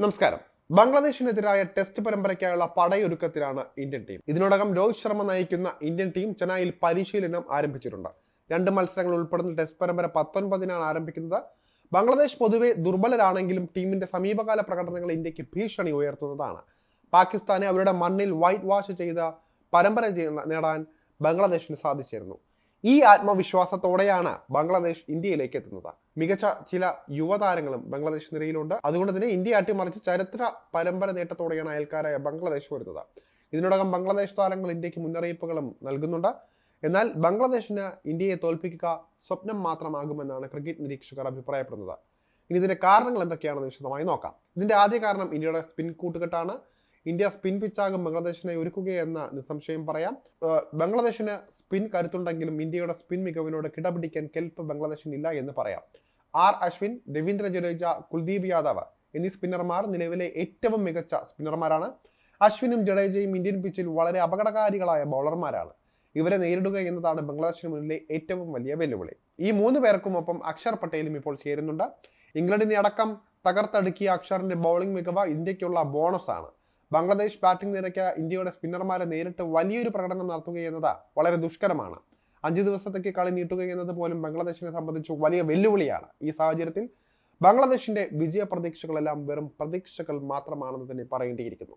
നമസ്കാരം. ബംഗ്ലാദേശിനെതിരായ ടെസ്റ്റ് പരമ്പരയ്ക്കായുള്ള പടയൊരുക്കത്തിലാണ് ഇന്ത്യൻ ടീം. ഇതിനോടകം രോഹിത് ശർമ്മ നയിക്കുന്ന ഇന്ത്യൻ ടീം ചെന്നൈയിൽ പരിശീലനം ആരംഭിച്ചിട്ടുണ്ട്. രണ്ട് മത്സരങ്ങൾ ഉൾപ്പെടുന്ന ടെസ്റ്റ് പരമ്പര പത്തൊൻപതിനാണ് ആരംഭിക്കുന്നത്. ബംഗ്ലാദേശ് പൊതുവെ ദുർബലരാണെങ്കിലും ടീമിന്റെ സമീപകാല പ്രകടനങ്ങൾ ഇന്ത്യയ്ക്ക് ഭീഷണി ഉയർത്തുന്നതാണ്. പാകിസ്ഥാനെ അവരുടെ മണ്ണിൽ വൈറ്റ് വാഷ് ചെയ്ത പരമ്പര നേടാൻ ബംഗ്ലാദേശിന് സാധിച്ചിരുന്നു. ഈ ആത്മവിശ്വാസത്തോടെയാണ് ബംഗ്ലാദേശ് ഇന്ത്യയിലേക്ക് എത്തുന്നത്. മികച്ച ചില യുവതാരങ്ങളും ബംഗ്ലാദേശ് നിരയിലുണ്ട്. അതുകൊണ്ട് തന്നെ ഇന്ത്യ അട്ടിമറിച്ച് ചരിത്ര പരമ്പര നേട്ടത്തോടെയാണ് അയൽക്കാരായ ബംഗ്ലാദേശ് വരുന്നത്. ഇതിനോടകം ബംഗ്ലാദേശ് താരങ്ങൾ ഇന്ത്യയ്ക്ക് മുന്നറിയിപ്പുകളും നൽകുന്നുണ്ട്. എന്നാൽ ബംഗ്ലാദേശിന് ഇന്ത്യയെ തോൽപ്പിക്കുക സ്വപ്നം മാത്രമാകുമെന്നാണ് ക്രിക്കറ്റ് നിരീക്ഷകർ അഭിപ്രായപ്പെടുന്നത്. ഇനി ഇതിന്റെ കാരണങ്ങൾ എന്തൊക്കെയാണെന്ന് വിശദമായി നോക്കാം. ഇതിന്റെ ആദ്യ കാരണം ഇന്ത്യയുടെ സ്പിൻ കൂട്ടുകെട്ടാണ് ഇന്ത്യ സ്പിൻ പിച്ചാകും ബംഗ്ലാദേശിനെ ഒരുക്കുകയെന്ന് നിസ്സംശയം പറയാം. ബംഗ്ലാദേശിന് സ്പിൻ കരുത്തുണ്ടെങ്കിലും ഇന്ത്യയുടെ സ്പിൻ മികവിനോട് കിടപിടിക്കാൻ കെൽപ്പ് ബംഗ്ലാദേശിനില്ല എന്ന് പറയാം. ആർ അശ്വിൻ രവീന്ദ്ര ജഡേജ കുൽദീപ് യാദവ് എന്നീ സ്പിന്നർമാർ നിലവിലെ ഏറ്റവും മികച്ച സ്പിന്നർമാരാണ്. അശ്വിനും ജഡേജയും ഇന്ത്യൻ പിച്ചിൽ വളരെ അപകടകാരികളായ ബൗളർമാരാണ്. ഇവരെ നേരിടുക എന്നതാണ് ബംഗ്ലാദേശിന് മുന്നിലെ ഏറ്റവും വലിയ വെല്ലുവിളി. ഈ മൂന്ന് പേർക്കും ഒപ്പം അക്ഷർ പട്ടേലും ഇപ്പോൾ ചേരുന്നുണ്ട്. ഇംഗ്ലണ്ടിനെ അടക്കം തകർത്തടുക്കിയ അക്ഷറിന്റെ ബൗളിംഗ് മികവ് ഇന്ത്യക്കുള്ള ബോണസാണ്. ബംഗ്ലാദേശ് ബാറ്റിംഗ് നിരക്ക് ഇന്ത്യയുടെ സ്പിന്നർമാരെ നേരിട്ട് വലിയൊരു പ്രകടനം നടത്തുക എന്നത് വളരെ ദുഷ്കരമാണ്. അഞ്ച് ദിവസത്തേക്ക് കളി നീട്ടുക എന്നത് പോലും ബംഗ്ലാദേശിനെ സംബന്ധിച്ച് വലിയ വെല്ലുവിളിയാണ്. ഈ സാഹചര്യത്തിൽ ബംഗ്ലാദേശിന്റെ വിജയ പ്രതീക്ഷകളെല്ലാം വെറും പ്രതീക്ഷകൾ മാത്രമാണെന്ന് തന്നെ പറയേണ്ടിയിരിക്കുന്നു.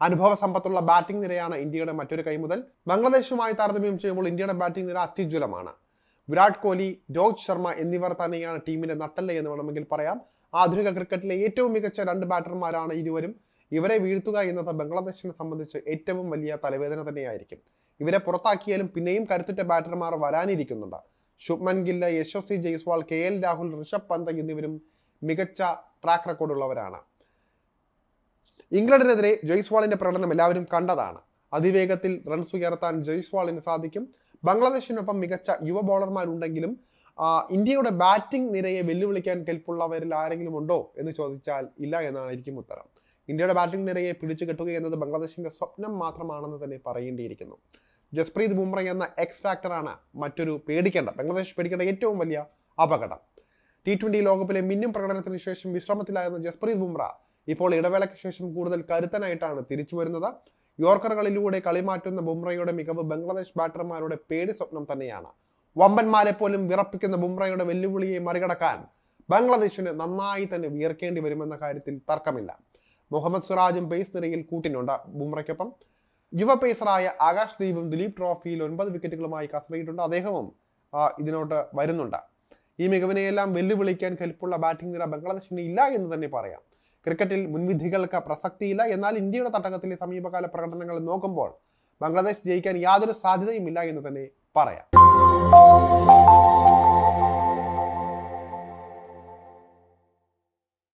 അനുഭവ സമ്പത്തുള്ള ബാറ്റിംഗ് നിരയാണ് ഇന്ത്യയുടെ മറ്റൊരു കൈമുതൽ. ബംഗ്ലാദേശുമായി താരതമ്യം ചെയ്യുമ്പോൾ ഇന്ത്യയുടെ ബാറ്റിംഗ് നിര അത്യുജ്വലമാണ്. വിരാട് കോഹ്ലി രോഹിത് ശർമ്മ എന്നിവർ തന്നെയാണ് ടീമിന്റെ നട്ടൽ എന്ന് വേണമെങ്കിൽ പറയാം. ആധുനിക ക്രിക്കറ്റിലെ ഏറ്റവും മികച്ച രണ്ട് ബാറ്റർമാരാണ് ഇരുവരും. ഇവരെ വീഴ്ത്തുക എന്നത് ബംഗ്ലാദേശിനെ സംബന്ധിച്ച് ഏറ്റവും വലിയ തലവേദന തന്നെയായിരിക്കും. ഇവരെ പുറത്താക്കിയാലും പിന്നെയും കരുത്തുറ്റ ബാറ്റർമാർ വരാനിരിക്കുന്നുണ്ട്. ശുഭ്മൻ ഗില്ല യശസ്വി ജയ്സ്വാൾ കെ എൽ രാഹുൽ ഋഷഭ് പന്ത് എന്നിവരും മികച്ച ട്രാക്ക് റെക്കോർഡ് ഉള്ളവരാണ്. ഇംഗ്ലണ്ടിനെതിരെ ജയ്സ്വാളിന്റെ പ്രകടനം എല്ലാവരും കണ്ടതാണ്. അതിവേഗത്തിൽ റൺസ് ഉയർത്താൻ ജയ്സ്വാളിന് സാധിക്കും. ബംഗ്ലാദേശിനൊപ്പം മികച്ച യുവ ബോളർമാരുണ്ടെങ്കിലും ഇന്ത്യയുടെ ബാറ്റിംഗ് നിരയെ വെല്ലുവിളിക്കാൻ കെൽപ്പുള്ളവരിൽ ആരെങ്കിലും ഉണ്ടോ എന്ന് ചോദിച്ചാൽ ഇല്ല എന്നായിരിക്കും ഉത്തരം. ഇന്ത്യയുടെ ബാറ്റിംഗ് നിരയെ പിടിച്ചു കെട്ടുക എന്നത് ബംഗ്ലാദേശിന്റെ സ്വപ്നം മാത്രമാണെന്ന് തന്നെ പറയേണ്ടിയിരിക്കുന്നു. ജസ്പ്രീത് ബുംറ എന്ന എക്സ് ഫാക്ടറാണ് മറ്റൊരു പേടിക്കേണ്ട ബംഗ്ലാദേശ് പേടിക്കേണ്ട ഏറ്റവും വലിയ അപകടം. ടി ട്വന്റി ലോകകപ്പിലെ മിന്നും പ്രകടനത്തിന് ശേഷം വിശ്രമത്തിലായിരുന്ന ജസ്പ്രീത് ബുംറ ഇപ്പോൾ ഇടവേളയ്ക്ക് ശേഷം കൂടുതൽ കരുത്തനായിട്ടാണ് തിരിച്ചു വരുന്നത്. യോർക്കറുകളിലൂടെ കളി മാറ്റുന്ന ബുംറയുടെ മികവ് ബംഗ്ലാദേശ് ബാറ്റർമാരുടെ പേടി സ്വപ്നം തന്നെയാണ്. വമ്പന്മാരെ പോലും വിറപ്പിക്കുന്ന ബുംറയുടെ വെല്ലുവിളിയെ മറികടക്കാൻ ബംഗ്ലാദേശിന് നന്നായി തന്നെ വിയർക്കേണ്ടി വരുമെന്ന കാര്യത്തിൽ തർക്കമില്ല. മുഹമ്മദ് സുറാജും പേസ് നിരയിൽ കൂട്ടിനുണ്ട്. ബുംറയ്ക്കൊപ്പം യുവ പേസറായ ആകാശ് ദീപും ദിലീപ് ട്രോഫിയിൽ ഒൻപത് വിക്കറ്റുകളുമായി കസറിയിട്ടുണ്ട് അദ്ദേഹവും ഇതിനോട്ട് വരുന്നുണ്ട്. ഈ മികവിനെയെല്ലാം വെല്ലുവിളിക്കാൻ കെൽപ്പുള്ള ബാറ്റിംഗ് നിര ബംഗ്ലാദേശിന് ഇല്ല എന്ന് തന്നെ പറയാം. ക്രിക്കറ്റിൽ മുൻവിധികൾക്ക് പ്രസക്തിയില്ല. എന്നാൽ ഇന്ത്യയുടെ തട്ടകത്തിലെ സമീപകാല പ്രകടനങ്ങൾ നോക്കുമ്പോൾ ബംഗ്ലാദേശ് ജയിക്കാൻ യാതൊരു സാധ്യതയുമില്ല എന്ന് തന്നെ പറയാം.